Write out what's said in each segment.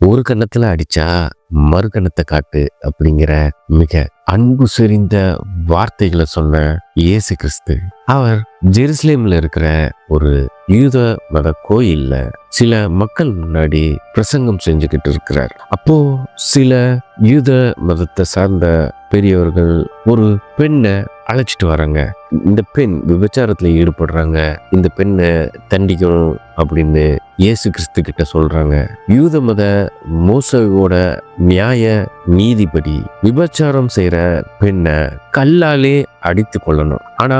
ஒரு கன்னத்துல அடிச்சா மறு கன்னத்தை காட்டு அப்படிங்கிற மிக அன்பு செறிந்த வார்த்தைகளை சொன்ன இயேசு கிறிஸ்து. அவர் ஜெருசலேம்ல இருக்கிற ஒரு யூத மத கோயில்ல சில மக்கள் முன்னாடி பிரசங்கம் செஞ்சுக்கிட்டு இருக்கிறார். அப்போ சில யூத மதத்தை சார்ந்த பெரியவர்கள் ஒரு பெண்ணை அழைச்சிட்டு வராங்க. இந்த பெண் விபச்சாரத்தில் ஈடுபடுறாங்க. இந்த பெண்ணை தண்டிக்கணும் அப்படின்னு இயேசு கிறிஸ்து கிட்ட சொல்றாங்க. யூத மத மோசையோட நியாய நீதிபடி விபச்சாரம் செய்யற பெண்ணை கல்லாலே அடித்து கொள்ளணும். ஆனா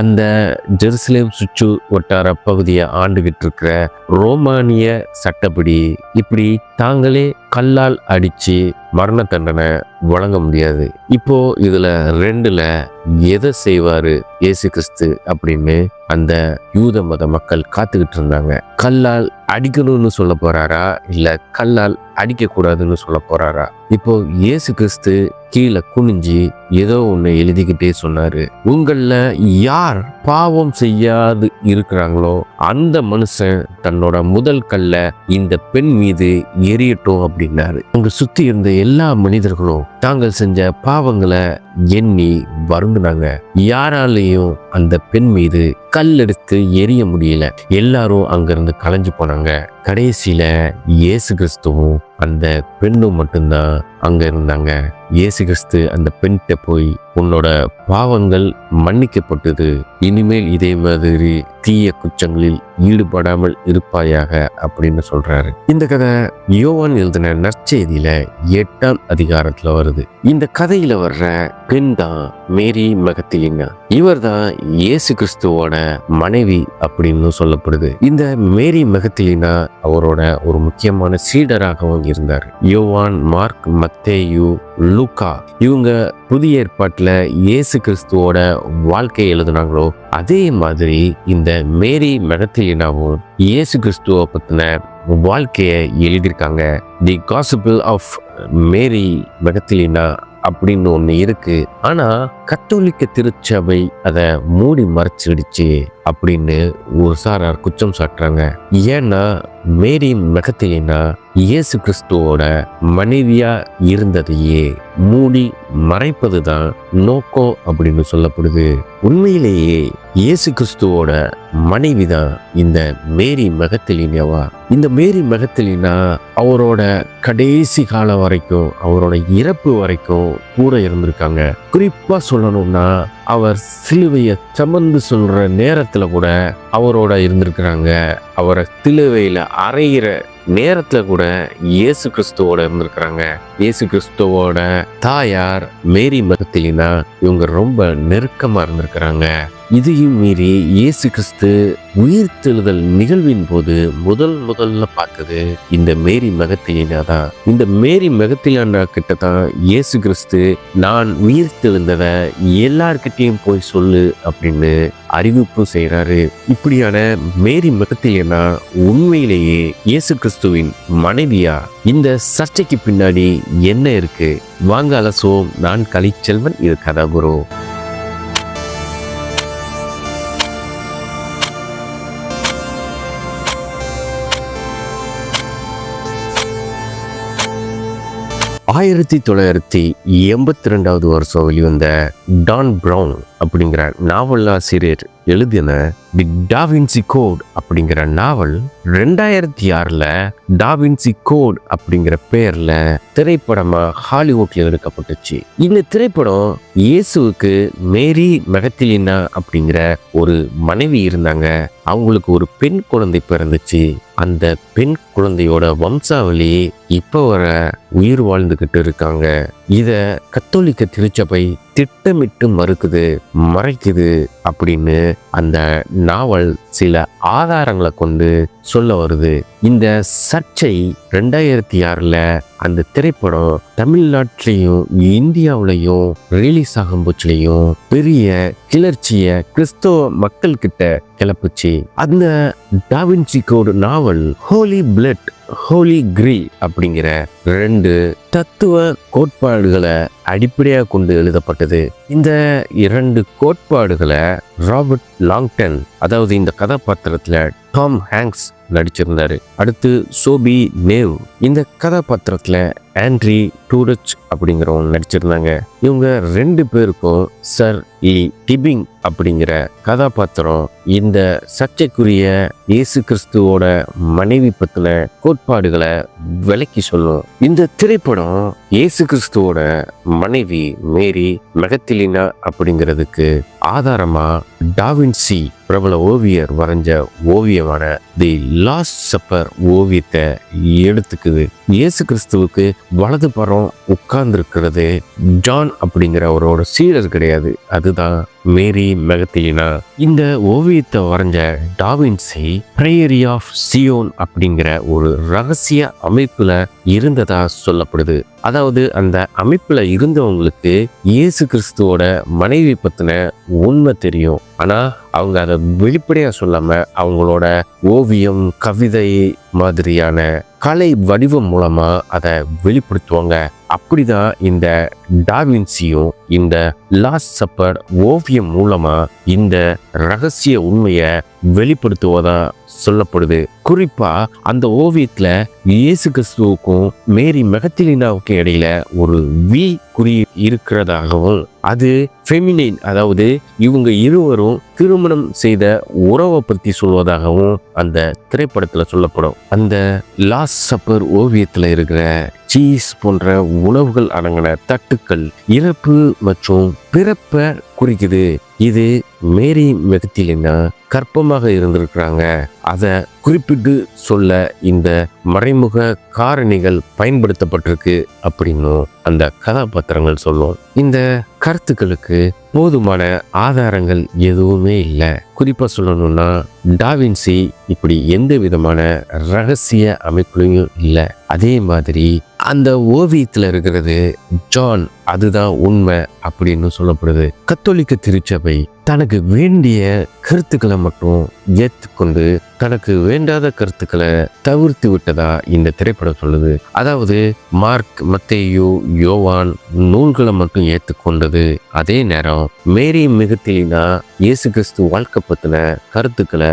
அந்த ஜெருசலேம் சுற்று வட்டார பகுதியை ஆண்டுகிட்டு இருக்கிற ரோமானிய சட்டப்படி இப்படி தாங்களே கல்லால் அடித்து மரண தண்டனை வழங்க முடியாது. இப்போ இதில் ரெண்டில் எதை செய்வார் இயேசு கிறிஸ்து அப்படின்னு அந்த யூத மத மக்கள் காத்துக்கிட்டு இருந்தாங்க. கல்லால் அடிக்கணும்னு சொல்ல போறாரா? இல்ல கல்லால் அடிக்க கூடாதுன்னு சொல்ல போறாரா? இப்போ இயேசு கிறிஸ்து கீழே குனிஞ்சு ஏதோ ஒண்ணு எழுதிக்கிட்டே சொன்னாரு. உங்களில் யார் பாவம் செய்யாது இருக்கிறாங்களோ அந்த மனுஷன் தன்னோட முதல் கல்ல இந்த பெண் மீது எரியட்டும் அப்படின்னாரு. அங்க சுத்தி இருந்த எல்லா மனிதர்களும் தாங்கள் செஞ்ச பாவங்களை எண்ணி வருங்கினாங்க யாராலையும் அந்த பெண் மீது கல் எடுத்து எரிய முடியல. எல்லாரும் அங்கிருந்து கலைஞ்சு போனாங்க. கடைசியில இயேசு கிறிஸ்துவும் அந்த பெண்ணும் மட்டும்தான் அங்க இருந்தாங்க. இயேசு கிறிஸ்து அந்த பெண்கிட்ட போய் உன்னோட பாவங்கள் மன்னிக்கப்பட்டது. இனிமேல் இதே மாதிரி தீய குற்றங்களில் ஈடுபடாமல் இருப்பாயாக அப்படின்னு சொல்றாரு. இந்த கதை யோவான் எழுதின நற்செய்தியில எட்டாம் அதிகாரத்துல வருது. இந்த கதையில வர்ற பெண் தான் மேரி மகத்திலினா இவர் தான் இயேசு கிறிஸ்துவோட மனைவி அப்படின்னு சொல்லப்படுது. இந்த மேரி மகத்திலினா அவரோட ஒரு முக்கியமான சீடராகவும் இருந்தார். யோவான் மார்க் மத்தேயு லூக்கா. இவங்க புதிய ஏற்பாட்டில் இயேசு கிறிஸ்துவோட வாழ்க்கையை எழுதுனாங்களோ அதே மாதிரி இந்த மேரி மெகத்திலினாவும் இயேசு கிறிஸ்துவை பற்றின வாழ்க்கையை எழுதியிருக்காங்க. தி காசிபிள் ஆஃப் மேரி மெகத்திலினா அப்படின்னு ஒன்று இருக்கு. ஆனால் கத்தோலிக்க திருச்சபை அதை மூடி மறைச்சிடுச்சு அப்படின்னு ஒரு சாரார் குற்றம் சாட்டுறாங்க. ஏன்னா மேரி மெகத்திலினா இயேசு கிறிஸ்துவோட மனைவியா இருந்ததையே மூடி மறைப்பது தான் நோக்கம் அப்படின்னு சொல்லப்படுது. உண்மையிலேயே இயேசு கிறிஸ்துவோட மனைவி தான் இந்த மேரி மெகத்திலினாவா? இந்த மேரி மெகத்திலினா அவரோட கடைசி காலம் வரைக்கும் அவரோட இறப்பு வரைக்கும் கூட இருந்திருக்காங்க. குறிப்பா சொல்லணும்னா அவர் சிலுவையை சமந்து சொல்ற நேரத்துல கூட அவரோட இருந்திருக்கிறாங்க. அவரை சிலுவையில அறையிற நேரத்துல கூட இயேசு கிறிஸ்துவோட இருந்திருக்கிறாங்க. இயேசு கிறிஸ்துவோட தாயார் மேரி மகத்திலினா இவங்க ரொம்ப நெருக்கமா இருந்திருக்கிறாங்க. இதையும் மீறி இயேசு கிறிஸ்து உயிர்த்தெழுதல் நிகழ்வின் போது முதல் முதல்ல பார்க்குது இந்த மேரி மகத்திலினா தான். இந்த மேரி மகத்திலானா கிட்ட தான் இயேசு கிறிஸ்து நான் உயிர்த்தெழுந்ததை எல்லார்கிட்டையும் போய் சொல்லு அப்படின்னு அறிவிப்பு செய்கிறாரு இப்படியான மேரி மகத்திலினா உண்மையிலேயே இயேசு கிறிஸ்துவின் மனைவியா? இந்த சர்ச்சைக்கு பின்னாடி என்ன இருக்கு? வாங்க அலசுவோம். நான் கலிச்செல்வன் இது கதாகுரு. ஆயிரத்தி தொள்ளாயிரத்தி எண்பத்தி ரெண்டாவது வருஷம் வெளிவந்த டான் பிரவுன் அப்படிங்கிற நாவல் ஆசிரியர் எழுதின தி டாவின்சி கோட் அப்படிங்கிற நாவல் ரெண்டாயிரத்தி ஆறில் டாவின்சி கோட் அப்படிங்கிற பேரில் திரைப்படமாக ஹாலிவுட்ல எடுக்கப்பட்டுச்சு. இந்த திரைப்படம் இயேசுவுக்கு மேரி மெகத்திலினா அப்படிங்கிற ஒரு மனைவி இருந்தாங்க. அவங்களுக்கு ஒரு பெண் குழந்தை பிறந்துச்சு. அந்த பெண் குழந்தையோட வம்சாவளி இப்போ வர உயிர் வாழ்ந்துக்கிட்டு இருக்காங்க. இதை கத்தோலிக்க திருச்சபை திட்டமிட்டு மறுக்குது மறைக்குது அப்படின்னு அந்த நாவல் சில ஆதாரங்களை கொண்டு சொல்ல வருது. இந்த சர்ச்சை ரெண்டாயிரத்தி ஆறில் அந்த திரைப்படம் தமிழ்நாட்டிலையும் இந்தியாவிலையும் ரிலீஸ் ஆகும் போச்சுலையும் பெரிய கிளர்ச்சிய கிறிஸ்தவ மக்கள் கிட்ட கிளப்புச்சு. அந்த Da Vinci code novel holy blood holy grail அப்படிங்கிற ரெண்டு தத்துவ கோட்பாடுகளை அடிப்படையாக கொண்டு எழுதப்பட்டது. இந்த இரண்டு கோட்பாடுகளை ராபர்ட் லாங்டன் அதாவது இந்த கதாபாத்திரத்தில் Tom Hanks. நடிச்சிருந்தாரு. அடுத்து சோபி நேவ் இந்த கதாபாத்திரத்துல ஆண்ட்ரி டூரச் அப்படிங்கிறவங்க நடிச்சிருந்தாங்க. இவங்க ரெண்டு பேருக்கும் சர் இ டிபிங் அப்படிங்கிற கதாபாத்திரம் இந்த சர்ச்சைக்குரிய இயேசு கிறிஸ்துவோட மனைவி பத்தின கோட்பாடுகளை விளக்கி சொல்லும். இந்த திரைப்படம் இயேசு கிறிஸ்துவோட மனைவி மேரி மெகத்திலினா அப்படிங்கிறதுக்கு ஆதாரமா டாவின்சி பிரபல ஓவியர் வரைஞ்ச ஓவியமான தி லாஸ்ட் சப்பர் ஓவியத்தை எடுத்துக்குது. இயேசு கிறிஸ்துவுக்கு வலது பரம் உட்கார்ந்துருக்கிறது ஜான் அப்படிங்கிற அவரோட சீடர் கிடையாது. அதுதான் மேரி மெகத்திலினா இந்த ஓவியத்தை வரைஞ்ச டாவின்சி பிரேயரி ஆஃப் சியோன் அப்படிங்கிற ஒரு ரகசிய அமைப்புல இருந்ததா சொல்லப்படுது. அதாவது அந்த அமைப்புல இருந்தவங்களுக்கு இயேசு கிறிஸ்துவோட மனைவி பத்தின உண்மை தெரியும். ஆனா அவங்க அதை வெளிப்படையா சொல்லாம அவங்களோட ஓவியம் கவிதை மாதிரியான கலை வடிவம் மூலமாக அதை வெளிப்படுத்துவாங்க. அப்படி தான் இந்த டாவின்சியும் இந்த லாஸ்ட் சப்பர் ஓவியம் மூலமா இந்த ரகசிய உண்மையை வெளிப்படுத்துவதா சொல்லப்படுது. குறிப்பா அந்த ஓவியத்துல இயேசு கிறிஸ்துவுக்கும் மேரி மெகத்திலினாவுக்கும் இடையில ஒரு வி குறி இருக்கிறதாகவும் அது ஃபெமினைன் அதாவது இவங்க இருவரும் திருமணம் செய்த உறவை பற்றி சொல்வதாகவும் அந்த திரைப்படத்தில் சொல்லப்படும். அந்த லாஸ்ட் சப்பர் ஓவியத்தில் இருக்கிற சீஸ் போன்ற உணவுகள் அடங்கின தட்டுக்கள் இறப்பு மற்றும் பிறப்பை குறிக்குது. இது மேரி மெகத்திலினா கற்பமாக இருந்திருக்கிறாங்க. அதை குறிப்பிட்டு சொல்ல இந்த மறைமுக காரணிகள் பயன்படுத்தப்பட்டிருக்கு அப்படின்னும் அந்த கதாபாத்திரங்கள் சொல்லும். இந்த கருத்துக்களுக்கு போதுமான ஆதாரங்கள் எதுவுமே இல்லை. குறிப்பாக சொல்லணும்னா டாவின்சி இப்படி எந்த விதமான ரகசிய அமைப்புலையும் இல்லை. அதே மாதிரி அந்த ஓவியத்தில் இருக்கிறது ஜான் அதுதான் உண்மை அப்படின்னு சொல்லப்படுது. கத்தோலிக்க திருச்சபை தனக்கு வேண்டிய கருத்துக்களை மட்டும் ஏற்றுக்கொண்டு தனக்கு வேண்டாத கருத்துக்களை தவிர்த்து விட்டதா இந்த திரைப்படம் சொல்லுது. அதாவது மார்க் மத்தேயு யோவான் நூல்களை மட்டும் ஏற்றுக்கொண்டது அதே நேரம் மேரி மிகத்திலினா இயேசு கிறிஸ்து வாழ்க்கை பத்தின கருத்துக்களை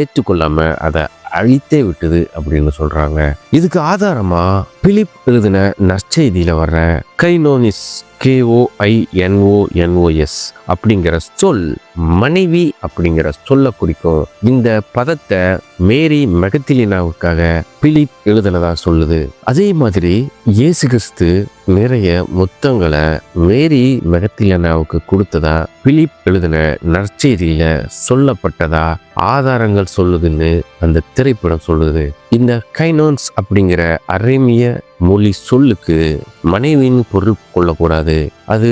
ஏற்றுக்கொள்ளாம அதை அழித்தே விட்டது அப்படின்னு சொல்றாங்க. இதுக்கு ஆதாரமா பிலிப் எழுதின நற்செய்தியில வர்ற கைனோனிஸ் கேஓஐஎன்ஓஎன்ஓஎஸ் அப்படிங்கிற சொல் மனைவி அப்படிங்கிற சொல்ல குறிக்கும். இந்த பதத்தை மேரி மெகத்திலினாவுக்காக பிலிப் எழுதுனதா சொல்லுது. அதே மாதிரி இயேசு கிறிஸ்து நிறைய முத்தங்களை மேரி மெகத்திலினாவுக்கு கொடுத்ததா பிலிப் எழுதின நற்செய்தியில சொல்லப்பட்டதா ஆதாரங்கள் சொல்லுதுன்னு அந்த திரைப்படம் சொல்லுது. இந்த கைனோன்ஸ் அப்படிங்கிற அரேமிய மொழி சொல்லுக்கு மனைவியின் பொருள் கொள்ளக்கூடாது. அது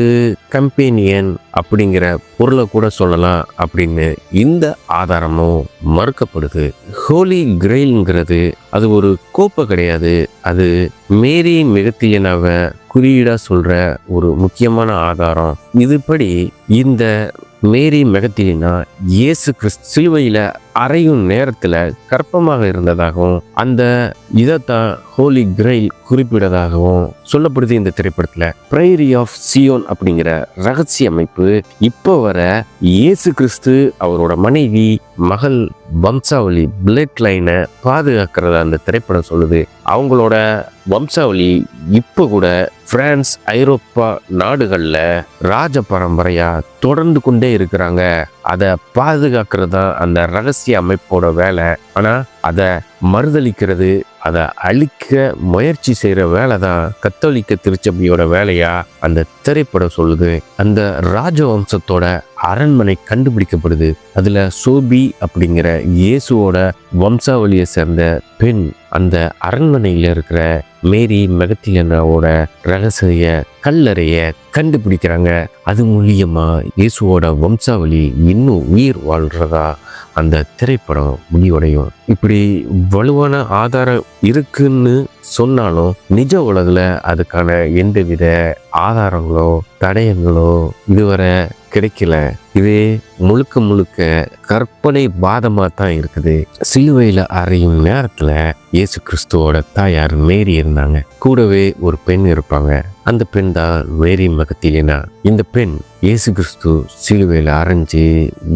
கம்பேனியன் அப்படிங்கிற பொருளை கூட சொல்லலாம் அப்படின்னு இந்த ஆதாரமும் மறுக்கப்படுது. ஹோலி கிரெயில்ங்கிறது அது ஒரு கோப்பை கிடையாது. அது மேரி மிகத்தியனாவை குறியீடா சொல்ற ஒரு முக்கியமான ஆதாரம். இதுபடி இந்த மேரி மெகத்திலினா இயேசு கிறிஸ்து சிலுவையில் அறையும் நேரத்தில் கற்பமாக இருந்ததாகவும் அந்த இதைத்தான் ஹோலி கிரெயில் குறிப்பிடதாகவும் சொல்லப்படுது இந்த திரைப்படத்தில். பிரைரி ஆஃப் சியோன் அப்படிங்கிற ரகசிய அமைப்பு இப்போ வர இயேசு கிறிஸ்து அவரோட மனைவி மகள் வம்சாவளி பிளட் லைனை பாதுகாக்கிறதா அந்த திரைப்படம் சொல்லுது. அவங்களோட வம்சாவளி இப்போ கூட பிரான்ஸ் ஐரோப்பா நாடுகளில் ராஜ பரம்பரையாக தொடர்ந்து கொண்டே இருக்கிறாங்க. அதை பாதுகாக்கிறது தான் அந்த ரகசிய அமைப்போட வேலை. ஆனால் அதை மறுதளிக்கிறது அதை அழிக்க முயற்சி செய்கிற வேலை தான் கத்தோலிக்க திருச்சபையோட வேலையா அந்த திரைப்படம் சொல்லுது. அந்த ராஜவம்சத்தோட அரண்மனை கண்டுபிடிக்கப்படுது. அதில் சோபி அப்படிங்கிற இயேசுவோட வம்சாவளியை சேர்ந்த பெண் அந்த அரண்மனையில் இருக்கிற மேரி மெகத்திலனாவோட ரகசிய கல்லறைய கண்டுபிடிக்கிறாங்க. அது மூலியமாக இயேசுவோட வம்சாவளி இன்னும் உயிர் வாழ்றதா அந்த திரைப்படம் முடிவடையும். இப்படி வலுவான ஆதாரம் இருக்குன்னு சொன்னாலும் நிஜ உலகில் அதுக்கான எந்தவித ஆதாரங்களோ தடயங்களோ இதுவரை கிடைக்கல. இது முழுக்க முழுக்க கற்பனை பாதமாக தான் இருக்குது. சிலுவையில் அறையும் நேரத்தில் இயேசு கிறிஸ்துவோட தாயார் மேரி இருந்தாங்க. கூடவே ஒரு பெண் இருப்பாங்க. அந்த பெண் தான் மேரி மகத்திலினா இந்த பெண் இயேசு கிறிஸ்து சிலுவையில் அரைஞ்சு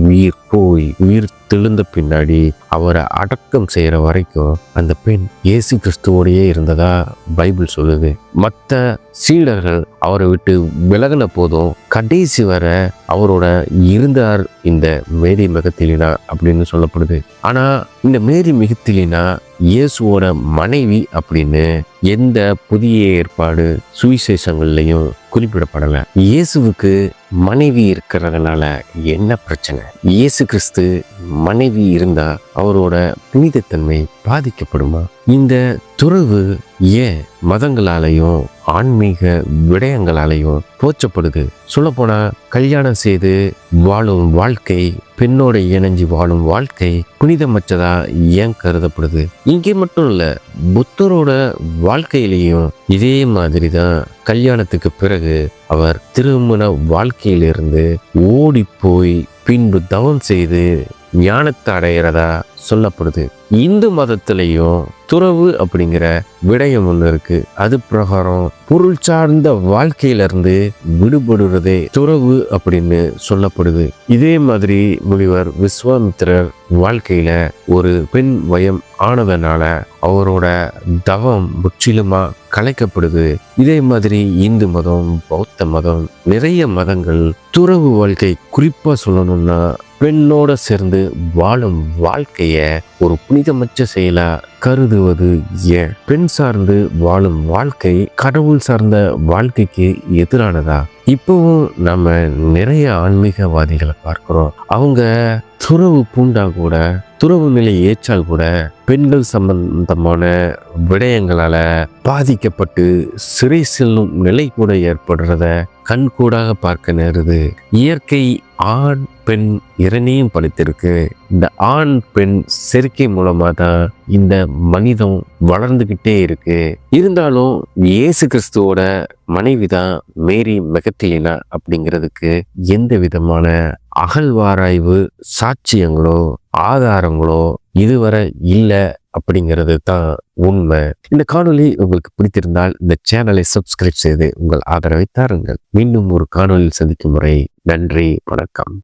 உயிர் போய் உயிர் தெழுந்த பின்னாடி அவரை அடக்கம் செய்கிற வரைக்கும் அந்த பெண் இயேசு கிறிஸ்துவோடையே இருந்ததா பைபிள் சொல்லுது. மற்ற சீடர்கள் அவரை விட்டு விலகின போதும் கடைசி வர அவரோட இருந்தார் இந்த மேரி மிகத்திலினா அப்படின்னு சொல்லப்படுது. ஆனால் இந்த மேரி மிகத்திலினா இயேசுவோட மனைவி அப்படின்னு எந்த புதிய ஏற்பாடு சுவிசேஷங்கள்லையும் குறிப்பிடப்படலை. இயேசுவுக்கு மனைவி இருக்கிறதுனால என்ன பிரச்சனை? இயேசு கிறிஸ்து மனைவி இருந்தால் அவரோட புனிதத்தன்மை பாதிக்கப்படுமா? இந்த துறவு ஏன் மதங்களாலையும் ஆன்மீக விடயங்களாலையும் போச்சப்படுது சொல்லப்போனா கல்யாணம் செய்து வாழும் வாழ்க்கை பெண்ணோட இணைஞ்சு வாழும் வாழ்க்கை புனிதமற்றதா ஏன் கருதப்படுது? இங்கே மட்டும் இல்லை புத்தரோட வாழ்க்கையிலையும் இதே மாதிரி தான் கல்யாணத்துக்கு பிறகு அவர் திருமண வாழ்க்கையிலிருந்து ஓடி போய் பின்பு தவம் செய்து ஞானத்தை அடையிறதா சொல்லப்படுது. இந்து மதத்திலையும் துறவு அப்படிங்கிற விடயம் ஒன்று இருக்கு. அது பிரகாரம் பொருள் சார்ந்த வாழ்க்கையிலிருந்து விடுபடுறதே துறவு அப்படின்னு சொல்லப்படுது. இதே மாதிரி முனிவர் விஸ்வாமித்திரர் வாழ்க்கையில ஒரு பெண் வயம் ஆனதுனால அவரோட தவம் முற்றிலுமா கலைக்கப்படுது. இதே மாதிரி இந்து மதம் பௌத்த மதம் நிறைய மதங்கள் துறவு வாழ்க்கை குறிப்பா சொல்லணும்னா பெண்ணோட சேர்ந்து வாழும் வாழ்க்கைய ஒரு புனிதமற்ற செயலா கருதுவது ஏன்? பெண் சார்ந்து வாழும் வாழ்க்கை கடவுள் சார்ந்த வாழ்க்கைக்கு எதிரானதா? இப்போவும் நம்ம நிறைய ஆன்மீகவாதிகளை பார்க்கிறோம். அவங்க துறவு பூண்டா கூட துறவு நிலை ஏற்றால் கூட பெண்கள் சம்பந்தமான விடயங்களால பாதிக்கப்பட்டு சிறை செல்லும் நிலை கூட ஏற்படுறத கண்கூடாக பார்க்க நேருது. இயற்கை ஆண் பெண் இரண்டையும் படித்திருக்கு. இந்த ஆண் பெண் சேர்க்கை மூலமாக தான் இந்த மனிதம் வளர்ந்துக்கிட்டே இருக்கு. இருந்தாலும் இயேசு கிறிஸ்துவோட மனைவி தான் மேரி மெகத்திலினா அப்படிங்கிறதுக்கு எந்த விதமான அகழ்வாராய்வு சாட்சியங்களோ ஆதாரங்களோ இதுவரை இல்லை அப்படிங்கிறது தான் உண்மை. இந்த காணொளி உங்களுக்கு பிடித்திருந்தால் இந்த சேனலை சப்ஸ்கிரைப் செய்து உங்கள் ஆதரவை தாருங்கள். மீண்டும் ஒரு காணொலியில் சந்திக்கும் முறை. நன்றி வணக்கம்.